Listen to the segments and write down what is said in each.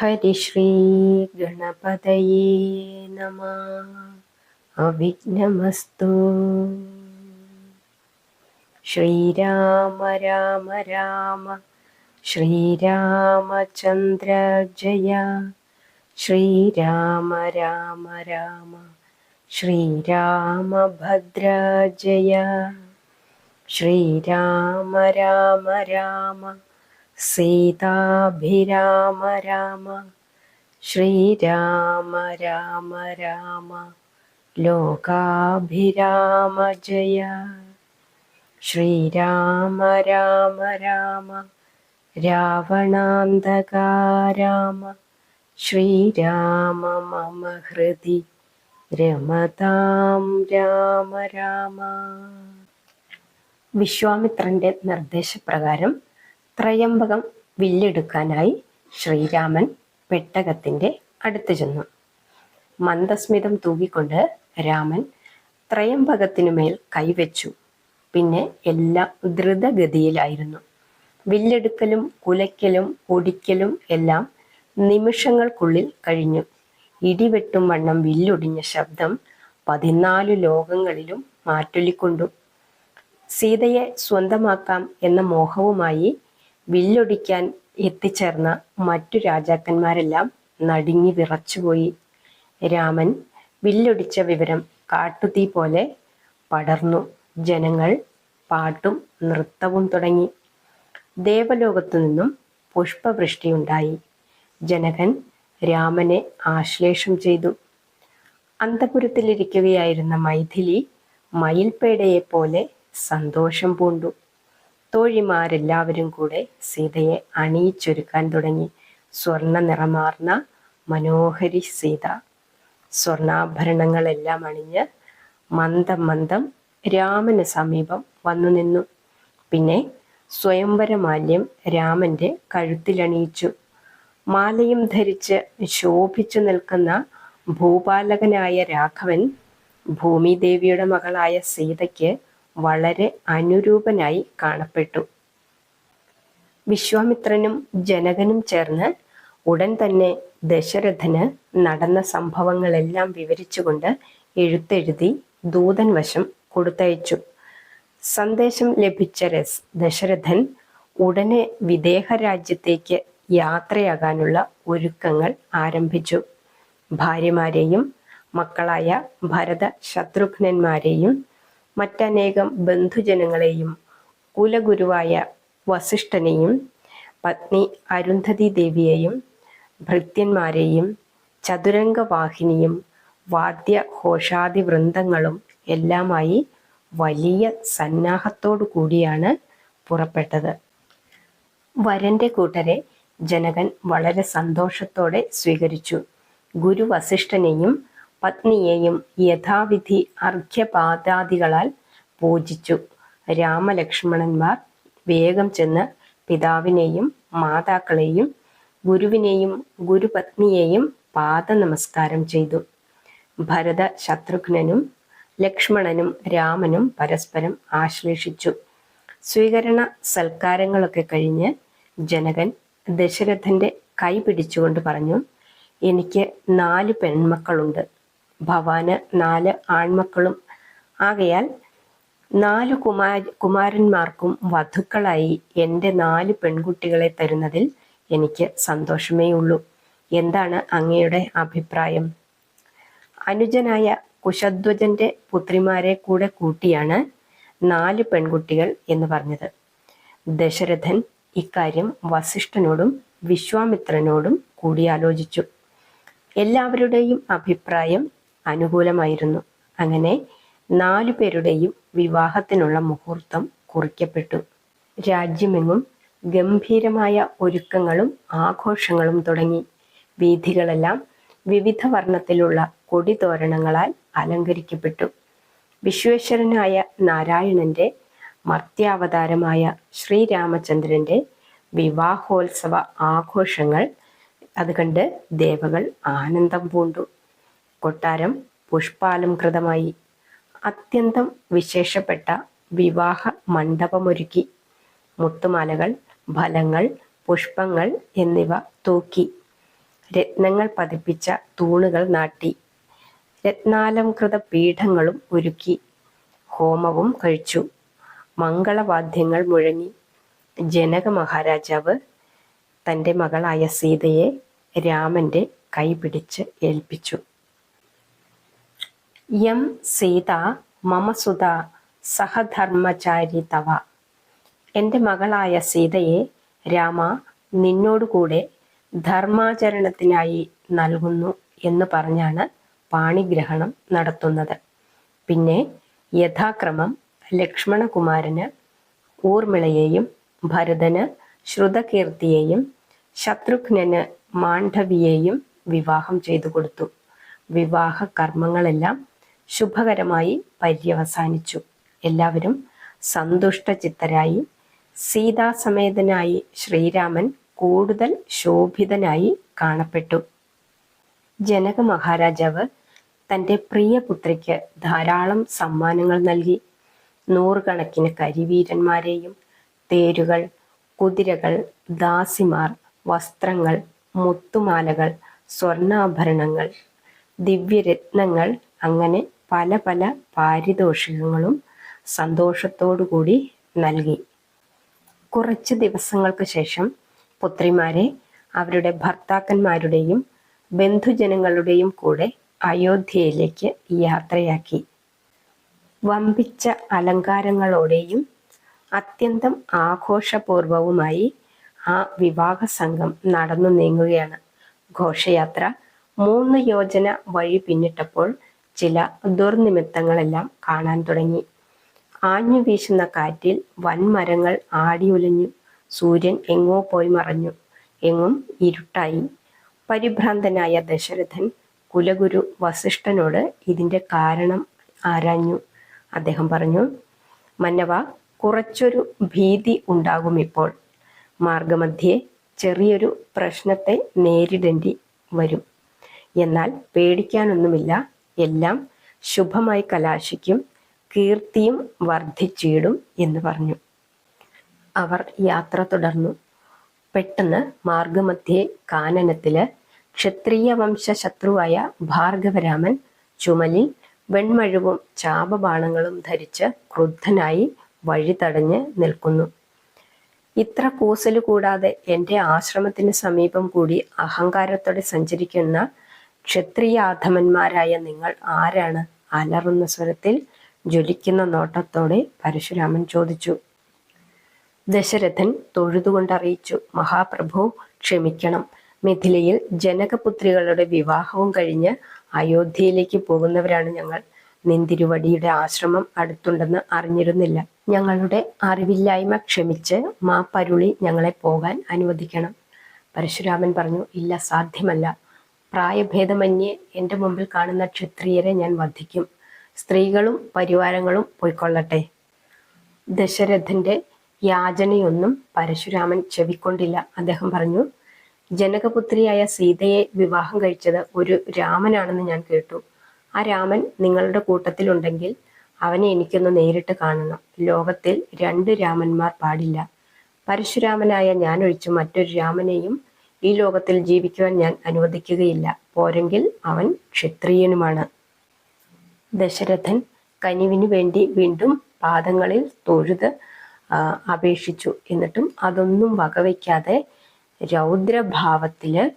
हरिश्रीगणपतये नमः। अविघ्नमस्तु। श्रीराम राम राम। श्रीरामचन्द्रजया श्रीराम राम राम। श्रीरामभद्राजया श्रीराम राम राम। സീതാഭിരാമ രാമ ശ്രീരാമ രാമ രാമ ലോകാഭിരാമ ജയ. ശ്രീരാമ രാമ രാമ രാവണാന്തകാരാമ ശ്രീരാമ മമ ഹൃദി രമതാം രാമ രാമ. വിശ്വാമിത്രന്റെ നിർദ്ദേശപ്രകാരം ത്രയംബകം വില്ലെടുക്കാനായി ശ്രീരാമൻ പെട്ടകത്തിന്റെ അടുത്ത് ചെന്നു. മന്ദസ്മിതം തൂകിക്കൊണ്ട് രാമൻ ത്രയംബകത്തിനുമേൽ കൈവച്ചു. പിന്നെ എല്ലാം ദ്രുതഗതിയിലായിരുന്നു. വില്ലെടുക്കലും കുലയ്ക്കലും ഒടിക്കലും എല്ലാം നിമിഷങ്ങൾക്കുള്ളിൽ കഴിഞ്ഞു. ഇടിവെട്ടും വണ്ണം വില്ലൊടിഞ്ഞ ശബ്ദം പതിനാല് ലോകങ്ങളിലും മാറ്റൊലിക്കൊണ്ടു. സീതയെ സ്വന്തമാക്കാം എന്ന മോഹവുമായി വില്ലൊടിക്കാൻ എത്തിച്ചേർന്ന മറ്റു രാജാക്കന്മാരെല്ലാം നടുങ്ങി വിറച്ചുപോയി. രാമൻ വില്ലൊടിച്ച വിവരം കാട്ടുതീ പോലെ പടർന്നു. ജനങ്ങൾ പാട്ടും നൃത്തവും തുടങ്ങി. ദേവലോകത്തു നിന്നും പുഷ്പവൃഷ്ടിയുണ്ടായി ജനകൻ രാമനെ ആശ്ലേഷം ചെയ്തു. അന്തപുരത്തിലിരിക്കുകയായിരുന്ന മൈഥിലി മയിൽപേടയെ പോലെ സന്തോഷം പൂണ്ടു. തോഴിമാരെല്ലാവരും കൂടെ സീതയെ അണിയിച്ചൊരുക്കാൻ തുടങ്ങി. സ്വർണ നിറമാർന്ന മനോഹരി സീത. സ്വർണാഭരണങ്ങളെല്ലാം അണിഞ്ഞ് മന്ദം മന്ദം രാമന് സമീപം വന്നു നിന്നു. പിന്നെ സ്വയംവരമാല്യം രാമന്റെ കഴുത്തിലണിയിച്ചു. മാലയും ധരിച്ച് ശോഭിച്ചു നിൽക്കുന്ന ഭൂപാലകനായ രാഘവൻ ഭൂമിദേവിയുടെ മകളായ സീതയ്ക്ക് വളരെ അനുരൂപനായി കാണപ്പെട്ടു. വിശ്വാമിത്രനും ജനകനും ചേർന്ന് ഉടൻ തന്നെ ദശരഥന് നടന്ന സംഭവങ്ങളെല്ലാം വിവരിച്ചുകൊണ്ട് എഴുത്തെഴുതി ദൂതൻ വശം കൊടുത്തയച്ചു. സന്ദേശം ലഭിച്ച രസ് ദശരഥൻ ഉടനെ വിദേഹ രാജ്യത്തേക്ക് യാത്രയാകാനുള്ള ഒരുക്കങ്ങൾ ആരംഭിച്ചു. ഭാര്യമാരെയും മക്കളായ ഭരത ശത്രുഘ്നന്മാരെയും മറ്റനേകം ബന്ധുജനങ്ങളെയും കുലഗുരുവായ വസിഷ്ഠനെയും പത്നി അരുന്ധതി ദേവിയെയും ഭൃത്യന്മാരെയും ചതുരംഗവാഹിനിയും വാദ്യ ഘോഷാദി വൃന്ദങ്ങളും എല്ലാമായി വലിയ സന്നാഹത്തോടു കൂടിയാണ് പുറപ്പെട്ടത്. വരന്റെ കൂട്ടരെ ജനകൻ വളരെ സന്തോഷത്തോടെ സ്വീകരിച്ചു. ഗുരു വസിഷ്ഠനെയും പത്നിയെയും യഥാവിധി അർഘ്യപാദാദികളാൽ പൂജിച്ചു. രാമലക്ഷ്മണന്മാർ വേഗം ചെന്ന് പിതാവിനെയും മാതാക്കളെയും ഗുരുവിനെയും ഗുരുപത്നിയെയും പാദ നമസ്കാരം ചെയ്തു. ഭരത ശത്രുഘ്നനും ലക്ഷ്മണനും രാമനും പരസ്പരം ആശ്ലേഷിച്ചു. സ്വീകരണ സൽക്കാരങ്ങളൊക്കെ കഴിഞ്ഞ് ജനകൻ ദശരഥന്റെ കൈ പിടിച്ചുകൊണ്ട് പറഞ്ഞു എനിക്ക് നാല് പെൺമക്കളുണ്ട്. ഭവാന് നാല് ആൺമക്കളും. ആകയാൽ നാല് കുമാര കുമാരന്മാർക്കും വധുക്കളായി എന്റെ നാല് പെൺകുട്ടികളെ തരുന്നതിൽ എനിക്ക് സന്തോഷമേ ഉള്ളൂ എന്താണ് അങ്ങയുടെ അഭിപ്രായം? അനുജനായ കുശധ്വജന്റെ പുത്രിമാരെ കൂടെ കൂട്ടിയാണ് നാല് പെൺകുട്ടികൾ എന്ന് പറഞ്ഞത്. ദശരഥൻ ഇക്കാര്യം വസിഷ്ഠനോടും വിശ്വാമിത്രനോടും കൂടിയാലോചിച്ചു. എല്ലാവരുടെയും അഭിപ്രായം അനുകൂലമായിരുന്നു. അങ്ങനെ നാലു പേരുടെയും വിവാഹത്തിനുള്ള മുഹൂർത്തം കുറിക്കപ്പെട്ടു. രാജ്യമെങ്ങും ഗംഭീരമായ ഒരുക്കങ്ങളും ആഘോഷങ്ങളും തുടങ്ങി. വീഥികളെല്ലാം വിവിധ വർണത്തിലുള്ള കൊടിതോരണങ്ങളാൽ അലങ്കരിക്കപ്പെട്ടു. വിശ്വേശ്വരനായ നാരായണന്റെ മർത്യാവതാരമായ ശ്രീരാമചന്ദ്രന്റെ വിവാഹോത്സവ ആഘോഷങ്ങൾ അത് കണ്ട് ദേവകൾ ആനന്ദം പൂണ്ടു. കൊട്ടാരം പുഷ്പാലംകൃതമായി. അത്യന്തം വിശേഷപ്പെട്ട വിവാഹ മണ്ഡപമൊരുക്കി. മുത്തുമാലകൾ ഫലങ്ങൾ പുഷ്പങ്ങൾ എന്നിവ തൂക്കി. രത്നങ്ങൾ പതിപ്പിച്ച തൂണുകൾ നാട്ടി. രത്നാലംകൃത പീഠങ്ങളും ഒരുക്കി. ഹോമവും കഴിച്ചു. മംഗളവാദ്യങ്ങൾ മുഴങ്ങി. ജനക മഹാരാജാവ് തന്റെ മകളായ സീതയെ രാമന്റെ കൈപിടിച്ച് ഏൽപ്പിച്ചു. യം സീത മമസുത സഹധർമ്മചാരി തവ. എന്റെ മകളായ സീതയെ രാമ നിന്നോടുകൂടെ ധർമാചരണത്തിനായി നൽകുന്നു എന്ന് പറഞ്ഞാണ് പാണിഗ്രഹണം നടത്തുന്നത്. പിന്നെ യഥാക്രമം ലക്ഷ്മണകുമാരന് ഊർമിളയെയും ഭരതന് ശ്രുതകീർത്തിയെയും ശത്രുഘ്നന് മാണ്ഡവിയെയും വിവാഹം ചെയ്തു കൊടുത്തു. വിവാഹ കർമ്മങ്ങളെല്ലാം ശുഭകരമായി പര്യവസാനിച്ചു. എല്ലാവരും സന്തുഷ്ടചിത്തരായി. സീതാസമേതനായി ശ്രീരാമൻ കൂടുതൽ ശോഭിതനായി കാണപ്പെട്ടു. ജനക മഹാരാജാവ് തന്റെ പ്രിയപുത്രിക്ക് ധാരാളം സമ്മാനങ്ങൾ നൽകി. നൂറുകണക്കിന് കരിവീരന്മാരെയും തേരുകൾ കുതിരകൾ ദാസിമാർ വസ്ത്രങ്ങൾ മുത്തുമാലകൾ സ്വർണാഭരണങ്ങൾ ദിവ്യരത്നങ്ങൾ അങ്ങനെ പല പല പാരിതോഷികങ്ങളും സന്തോഷത്തോടുകൂടി നൽകി. കുറച്ച് ദിവസങ്ങൾക്ക് ശേഷം പുത്രിമാരെ അവരുടെ ഭർത്താക്കന്മാരുടെയും ബന്ധുജനങ്ങളുടെയും കൂടെ അയോധ്യയിലേക്ക് യാത്രയാക്കി. വമ്പിച്ച അലങ്കാരങ്ങളോടെയും അത്യന്തം ആഘോഷപൂർവവുമായി ആ വിവാഹ സംഘം നടന്നു നീങ്ങുകയാണ്. ഘോഷയാത്ര മൂന്ന് യോജന വഴി പിന്നിട്ടപ്പോൾ ചില ദുർനിമിത്തങ്ങളെല്ലാം കാണാൻ തുടങ്ങി. ആഞ്ഞു വീശുന്ന കാറ്റിൽ വൻമരങ്ങൾ ആടിയുലഞ്ഞു. സൂര്യൻ എങ്ങോ പോയി മറഞ്ഞു. എങ്ങും ഇരുട്ടായി. പരിഭ്രാന്തനായ ദശരഥൻ കുലഗുരു വസിഷ്ഠനോട് ഇതിന്റെ കാരണം ആരാഞ്ഞു. അദ്ദേഹം പറഞ്ഞു മന്നവ കുറച്ചൊരു ഭീതി ഉണ്ടാകും ഇപ്പോൾ. മാർഗമധ്യേ ചെറിയൊരു പ്രശ്നത്തെ നേരിടേണ്ടി വരും. എന്നാൽ പേടിക്കാനൊന്നുമില്ല. എല്ലാം ശുഭമായി കലാശിക്കും കീർത്തിയും വർദ്ധിച്ചിടും എന്ന് പറഞ്ഞു. അവർ യാത്ര തുടർന്നു. പെട്ടെന്ന് മാർഗമധ്യേ കാനനത്തിൽ ക്ഷത്രിയ വംശ ശത്രുവായ ഭാർഗവരാമൻ ചുമലിൽ വെൺമഴുവും ചാപബാണങ്ങളും ധരിച്ച് ക്രുദ്ധനായി വഴി തടഞ്ഞ് നിൽക്കുന്നു. ഇത്ര കൂസൽ കൂടാതെ എന്റെ ആശ്രമത്തിന് സമീപം കൂടി അഹങ്കാരത്തോടെ സഞ്ചരിക്കുന്ന ക്ഷത്രിയാധമന്മാരായ നിങ്ങൾ ആരാണ്? അലറുന്ന സ്വരത്തിൽ ജ്വലിക്കുന്ന നോട്ടത്തോടെ പരശുരാമൻ ചോദിച്ചു. ദശരഥൻ തൊഴുതുകൊണ്ടറിയിച്ചു മഹാപ്രഭു ക്ഷമിക്കണം. മിഥിലയിൽ ജനകപുത്രികളുടെ വിവാഹവും കഴിഞ്ഞ് അയോധ്യയിലേക്ക് പോകുന്നവരാണ് ഞങ്ങൾ. നിന്തിരുവടിയുടെ ആശ്രമം അടുത്തുണ്ടെന്ന് അറിഞ്ഞിരുന്നില്ല. ഞങ്ങളുടെ അറിവില്ലായ്മ ക്ഷമിച്ച് മാപ്പരുളി ഞങ്ങളെ പോകാൻ അനുവദിക്കണം. പരശുരാമൻ പറഞ്ഞു ഇല്ല സാധ്യമല്ല. പ്രായഭേദമന്യേ എന്റെ മുമ്പിൽ കാണുന്ന ക്ഷത്രിയരെ ഞാൻ വധിക്കും. സ്ത്രീകളും പരിവാരങ്ങളും പോയിക്കൊള്ളട്ടെ. ദശരഥന്റെ യാചനയൊന്നും പരശുരാമൻ ചെവിക്കൊണ്ടില്ല. അദ്ദേഹം പറഞ്ഞു ജനകപുത്രിയായ സീതയെ വിവാഹം കഴിച്ചത് ഒരു രാമനാണെന്ന് ഞാൻ കേട്ടു. ആ രാമൻ നിങ്ങളുടെ കൂട്ടത്തിലുണ്ടെങ്കിൽ അവനെ എനിക്കൊന്ന് നേരിട്ട് കാണണം. ലോകത്തിൽ രണ്ട് രാമന്മാർ പാടില്ല. പരശുരാമനായ ഞാൻ ഒഴിച്ച് മറ്റൊരു രാമനെയും ഈ ലോകത്തിൽ ജീവിക്കുവാൻ ഞാൻ അനുവദിക്കുകയില്ല. പോരെങ്കിൽ അവൻ ക്ഷത്രിയനുമാണ്. ദശരഥൻ കനിവിനു വേണ്ടി വീണ്ടും പാദങ്ങളിൽ തൊഴുത് അപേക്ഷിച്ചു. എന്നിട്ടും അതൊന്നും വകവയ്ക്കാതെ രൗദ്രഭാവത്തിൽ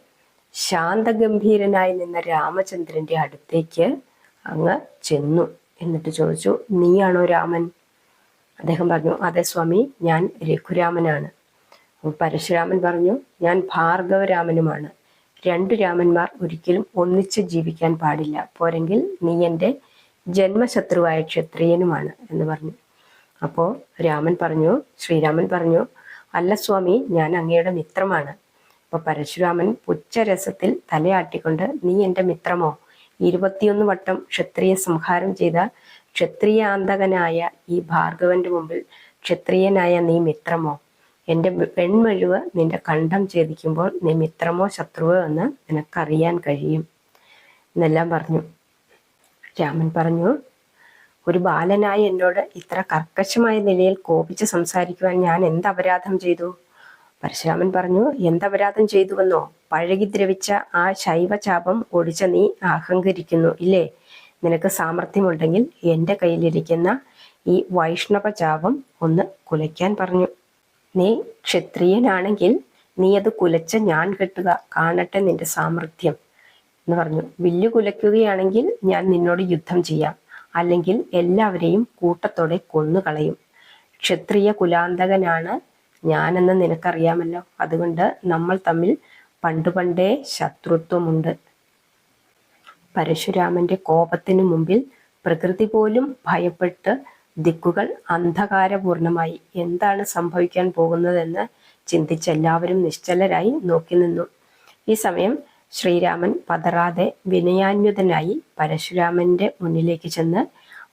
ശാന്തഗംഭീരനായി നിന്ന രാമചന്ദ്രന്റെ അടുത്തേക്ക് അങ്ങ് ചെന്നു. എന്നിട്ട് ചോദിച്ചു നീയാണോ രാമൻ? അദ്ദേഹം പറഞ്ഞു അതെ സ്വാമി ഞാൻ രഘുരാമനാണ്. പരശുരാമൻ പറഞ്ഞു ഞാൻ ഭാർഗവരാമനുമാണ്. രണ്ടു രാമന്മാർ ഒരിക്കലും ഒന്നിച്ച് ജീവിക്കാൻ പാടില്ല. പോരെങ്കിൽ നീ എന്റെ ജന്മശത്രുവായ ക്ഷത്രിയനുമാണ് എന്ന് പറഞ്ഞു. അപ്പോൾ രാമൻ പറഞ്ഞു ശ്രീരാമൻ പറഞ്ഞു അല്ല സ്വാമി ഞാൻ അങ്ങയുടെ മിത്രമാണ്. അപ്പോൾ പരശുരാമൻ പുച്ഛരസത്തിൽ തലയാട്ടിക്കൊണ്ട് നീ എന്റെ മിത്രമോ? ഇരുപത്തിയൊന്ന് വട്ടം ക്ഷത്രിയ സംഹാരം ചെയ്ത ക്ഷത്രിയാന്തകനായ ഈ ഭാർഗവന്റെ മുമ്പിൽ ക്ഷത്രിയനായ നീ മിത്രമോ? എന്റെ പെൺമഴുവ് നിന്റെ കണ്ഠം ഛേദിക്കുമ്പോൾ നീ മിത്രമോ ശത്രുവോ എന്ന് നിനക്കറിയാൻ കഴിയും. എന്നെല്ലാം പറഞ്ഞു. രാമൻ പറഞ്ഞു ഒരു ബാലനായി എന്നോട് ഇത്ര കർക്കശമായ നിലയിൽ കോപിച്ച് സംസാരിക്കുവാൻ ഞാൻ എന്ത് അപരാധം ചെയ്തു? പരശുരാമൻ പറഞ്ഞു എന്തപരാധം ചെയ്തുവെന്നോ? പഴകി ദ്രവിച്ച ആ ശൈവചാപം ഒടിച്ച നീ അഹങ്കരിക്കുന്നു ഇല്ലേ? നിനക്ക് സാമർഥ്യമുണ്ടെങ്കിൽ എന്റെ കയ്യിലിരിക്കുന്ന ഈ വൈഷ്ണവ ചാപം ഒന്ന് കുലയ്ക്കാൻ പറഞ്ഞു. നീ ക്ഷത്രിയനാണെങ്കിൽ നീ അത് കുലച്ച ഞാൻ കെട്ടുക. കാണട്ടെ നിന്റെ സാമർഥ്യം എന്ന് പറഞ്ഞു. വില്ലു കുലയ്ക്കുകയാണെങ്കിൽ ഞാൻ നിന്നോട് യുദ്ധം ചെയ്യാം. അല്ലെങ്കിൽ എല്ലാവരെയും കൂട്ടത്തോടെ കൊന്നുകളയും. ക്ഷത്രിയ കുലാന്തകനാണ് ഞാനെന്ന് നിനക്കറിയാമല്ലോ. അതുകൊണ്ട് നമ്മൾ തമ്മിൽ പണ്ട് പണ്ടേ ശത്രുത്വമുണ്ട്. പരശുരാമന്റെ കോപത്തിനു മുമ്പിൽ പ്രകൃതി പോലും ഭയപ്പെട്ട് ദിക്കുകൾ അന്ധകാരപൂർണമായി എന്താണ് സംഭവിക്കാൻ പോകുന്നതെന്ന് ചിന്തിച്ച് എല്ലാവരും നിശ്ചലരായി നോക്കി നിന്നു. ഈ സമയം ശ്രീരാമൻ പതറാതെ വിനയാന്യുതനായി പരശുരാമന്റെ മുന്നിലേക്ക് ചെന്ന്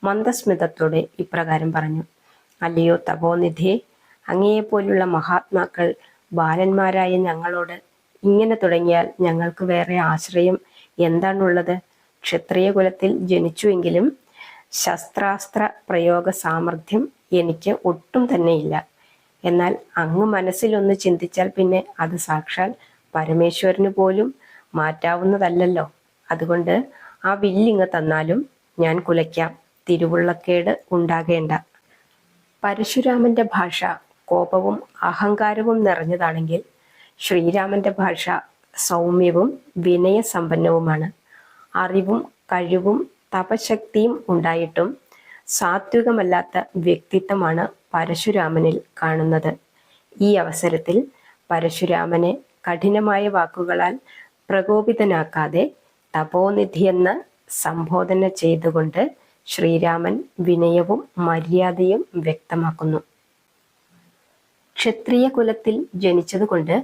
മന്ദസ്മിതത്തോടെ ഇപ്രകാരം പറഞ്ഞു അല്ലയോ തപോനിധിയെ അങ്ങയെപ്പോലുള്ള മഹാത്മാക്കൾ ബാലന്മാരായ ഞങ്ങളോട് ഇങ്ങനെ തുടങ്ങിയാൽ ഞങ്ങൾക്ക് വേറെ ആശ്രയം എന്താണുള്ളത്? ക്ഷത്രിയ കുലത്തിൽ ജനിച്ചുവെങ്കിലും ശസ്ത്രാസ്ത്ര പ്രയോഗ സാമർഥ്യം എനിക്ക് ഒട്ടും തന്നെയില്ല. എന്നാൽ അങ്ങ് മനസ്സിലൊന്ന് ചിന്തിച്ചാൽ പിന്നെ അത് സാക്ഷാൽ പരമേശ്വരന് പോലും മാറ്റാവുന്നതല്ലല്ലോ. അതുകൊണ്ട് ആ വില്ലിങ് തന്നാലും ഞാൻ കുലയ്ക്കാം. തിരുവുള്ളക്കേട് ഉണ്ടാകേണ്ട. പരശുരാമന്റെ ഭാഷ കോപവും അഹങ്കാരവും നിറഞ്ഞതാണെങ്കിൽ ശ്രീരാമന്റെ ഭാഷ സൗമ്യവും വിനയസമ്പന്നവുമാണ്. അറിവും കഴിവും തപശക്തിയും ഉണ്ടായിട്ടും സാത്വികമല്ലാത്ത വ്യക്തിത്വമാണ് പരശുരാമനിൽ കാണുന്നത്. ഈ അവസരത്തിൽ പരശുരാമനെ കഠിനമായ വാക്കുകളാൽ പ്രകോപിതനാക്കാതെ തപോനിധി തപോനിധിയെന്ന് സംബോധന ചെയ്തുകൊണ്ട് ശ്രീരാമൻ വിനയവും മര്യാദയും വ്യക്തമാക്കുന്നു. ക്ഷത്രിയ കുലത്തിൽ ജനിച്ചതുകൊണ്ട്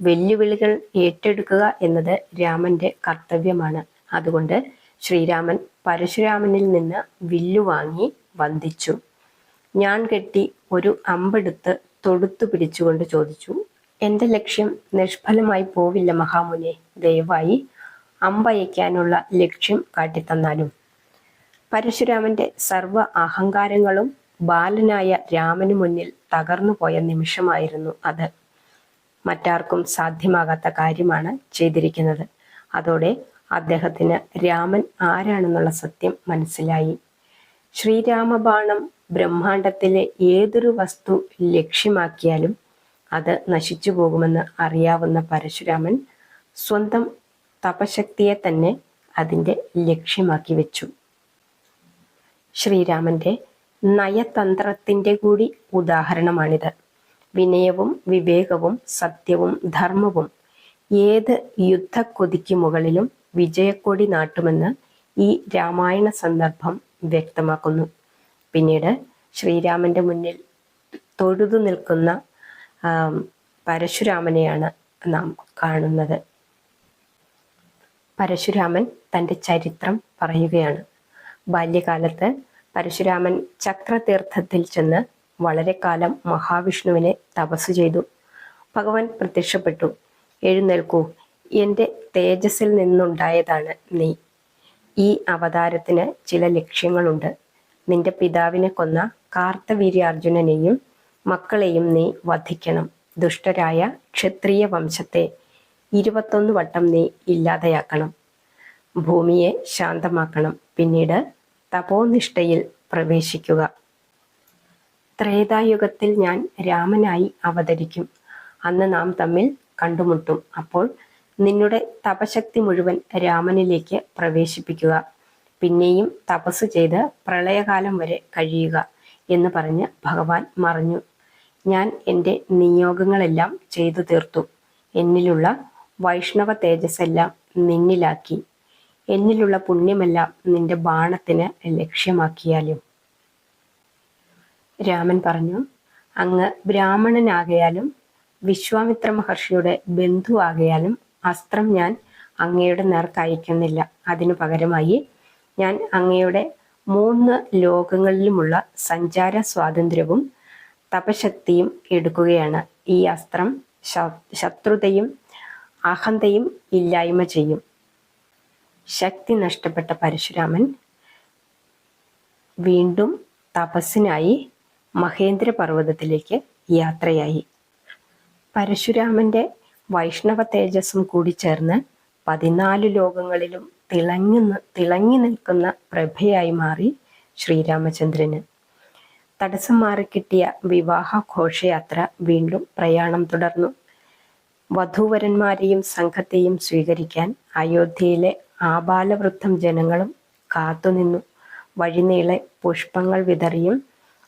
വെല്ലുവിളികൾ ഏറ്റെടുക്കുക എന്നത് രാമന്റെ കർത്തവ്യമാണ്. അതുകൊണ്ട് ശ്രീരാമൻ പരശുരാമനിൽ നിന്ന് വില്ലു വാങ്ങി വന്ദിച്ചു. ഞാൻ കെട്ടി ഒരു അമ്പെടുത്ത് തൊടുത്തു പിടിച്ചുകൊണ്ട് ചോദിച്ചു എന്റെ ലക്ഷ്യം നിഷ്ഫലമായി പോവില്ല മഹാമുനെ ദയവായി അമ്പയക്കാനുള്ള ലക്ഷ്യം കാട്ടിത്തന്നാലും പരശുരാമന്റെ സർവ അഹങ്കാരങ്ങളും ബാലനായ രാമന് മുന്നിൽ തകർന്നു പോയ നിമിഷമായിരുന്നു അത്. മറ്റാർക്കും സാധ്യമാകാത്ത കാര്യമാണ് ചെയ്തിരിക്കുന്നത്. അതോടെ അദ്ദേഹത്തിന് രാമൻ ആരാണെന്നുള്ള സത്യം മനസ്സിലായി. ശ്രീരാമബാണം ബ്രഹ്മാണ്ടത്തിലെ ഏതൊരു വസ്തു ലക്ഷ്യമാക്കിയാലും അത് നശിച്ചു പോകുമെന്ന് അറിയാവുന്ന പരശുരാമൻ സ്വന്തം തപശക്തിയെ തന്നെ അതിന്റെ ലക്ഷ്യമാക്കി വെച്ചു. ശ്രീരാമന്റെ നയതന്ത്രത്തിന്റെ കൂടി ഉദാഹരണമാണിത്. വിനയവും വിവേകവും സത്യവും ധർമ്മവും ഏത് യുദ്ധക്കൊതിക്ക് മുകളിലും വിജയക്കൊടി നാട്ടുമെന്ന് ഈ രാമായണ സന്ദർഭം വ്യക്തമാക്കുന്നു. പിന്നീട് ശ്രീരാമന്റെ മുന്നിൽ തൊഴുതു നിൽക്കുന്ന പരശുരാമനെയാണ് നാം കാണുന്നത്. പരശുരാമൻ തന്റെ ചരിത്രം പറയുകയാണ്. ബാല്യകാലത്ത് പരശുരാമൻ ചക്രതീർത്ഥത്തിൽ ചെന്ന് വളരെ കാലം മഹാവിഷ്ണുവിനെ തപസ് ചെയ്തു. ഭഗവാൻ പ്രത്യക്ഷപ്പെട്ടു. എഴുന്നേൽക്കൂ എന്റെ തേജസ്സിൽ നിന്നുണ്ടായതാണ് നീ. ഈ അവതാരത്തിന് ചില ലക്ഷ്യങ്ങളുണ്ട്. നിന്റെ പിതാവിനെ കൊന്ന കാർത്തവീര്യാർജുനനെയും മക്കളെയും നീ വധിക്കണം. ദുഷ്ടരായ ക്ഷത്രിയ വംശത്തെ ഇരുപത്തൊന്ന് വട്ടം നീ ഇല്ലാതെയാക്കണം. ഭൂമിയെ ശാന്തമാക്കണം. പിന്നീട് തപോനിഷ്ഠയിൽ പ്രവേശിക്കുക. ത്രേതായുഗത്തിൽ ഞാൻ രാമനായി അവതരിക്കും. അന്ന് നാം തമ്മിൽ കണ്ടുമുട്ടും. അപ്പോൾ നിന്നുടെ തപശക്തി മുഴുവൻ രാമനിലേക്ക് പ്രവേശിപ്പിക്കുക. പിന്നെയും തപസ് ചെയ്ത് പ്രളയകാലം വരെ കഴിയുക എന്ന് പറഞ്ഞ് ഭഗവാൻ മറഞ്ഞു. ഞാൻ എന്റെ നിയോഗങ്ങളെല്ലാം ചെയ്തു തീർത്തു. എന്നിലുള്ള വൈഷ്ണവ തേജസ്സെല്ലാം നിന്നിലാക്കി. എന്നിലുള്ള പുണ്യമെല്ലാം നിന്റെ ബാണത്തിന് ലക്ഷ്യമാക്കിയാലും. രാമൻ പറഞ്ഞു അങ്ങ് ബ്രാഹ്മണനാകയാലും വിശ്വാമിത്ര മഹർഷിയുടെ ബന്ധുവാകയാലും അസ്ത്രം ഞാൻ അങ്ങയുടെ നേർക്ക് അയക്കുന്നില്ല. അതിനു പകരമായി ഞാൻ അങ്ങയുടെ മൂന്ന് ലോകങ്ങളിലുമുള്ള സഞ്ചാര സ്വാതന്ത്ര്യവും തപശക്തിയും എടുക്കുകയാണ്. ഈ അസ്ത്രം ശത്രുതയും അഹന്തയും ഇല്ലായ്മ ചെയ്യും. ശക്തി നഷ്ടപ്പെട്ട പരശുരാമൻ വീണ്ടും തപസ്സിനായി മഹേന്ദ്ര പർവതത്തിലേക്ക് യാത്രയായി. പരശുരാമന്റെ വൈഷ്ണവ തേജസ്സും കൂടി ചേർന്ന് പതിനാല് ലോകങ്ങളിലും തിളങ്ങി തിളങ്ങി നിൽക്കുന്ന പ്രഭയായി മാറി ശ്രീരാമചന്ദ്രന്. തടസ്സം മാറിക്കിട്ടിയ വിവാഹ ഘോഷയാത്ര വീണ്ടും പ്രയാണം തുടർന്നു. വധൂവരന്മാരെയും സംഘത്തെയും സ്വീകരിക്കാൻ അയോധ്യയിലെ ആബാലവൃദ്ധം ജനങ്ങളും കാത്തുനിന്നു. വഴിനീളെ പുഷ്പങ്ങൾ വിതറിയും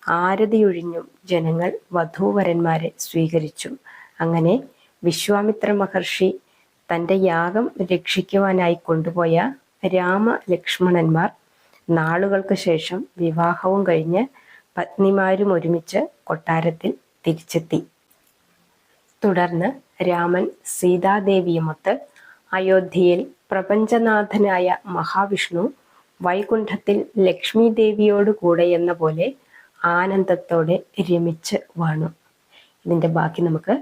ആരതിയൊഴിഞ്ഞും ജനങ്ങൾ വധൂവരന്മാരെ സ്വീകരിച്ചു. അങ്ങനെ വിശ്വാമിത്ര മഹർഷി തന്റെ യാഗം രക്ഷിക്കുവാനായി കൊണ്ടുപോയ രാമ ലക്ഷ്മണന്മാർ നാളുകൾക്ക് ശേഷം വിവാഹവും കഴിഞ്ഞ് പത്നിമാരും ഒരുമിച്ച് കൊട്ടാരത്തിൽ തിരിച്ചെത്തി. തുടർന്ന് രാമൻ സീതാദേവിയുമൊത്ത് അയോധ്യയിൽ പ്രപഞ്ചനാഥനായ മഹാവിഷ്ണു വൈകുണ്ഠത്തിൽ ലക്ഷ്മി ദേവിയോട് കൂടെ എന്ന പോലെ ആനന്ദത്തോടെ രമിച്ച് വാണു. ഇതിന്റെ ബാക്കി നമുക്ക്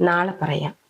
നാളെ പറയാം.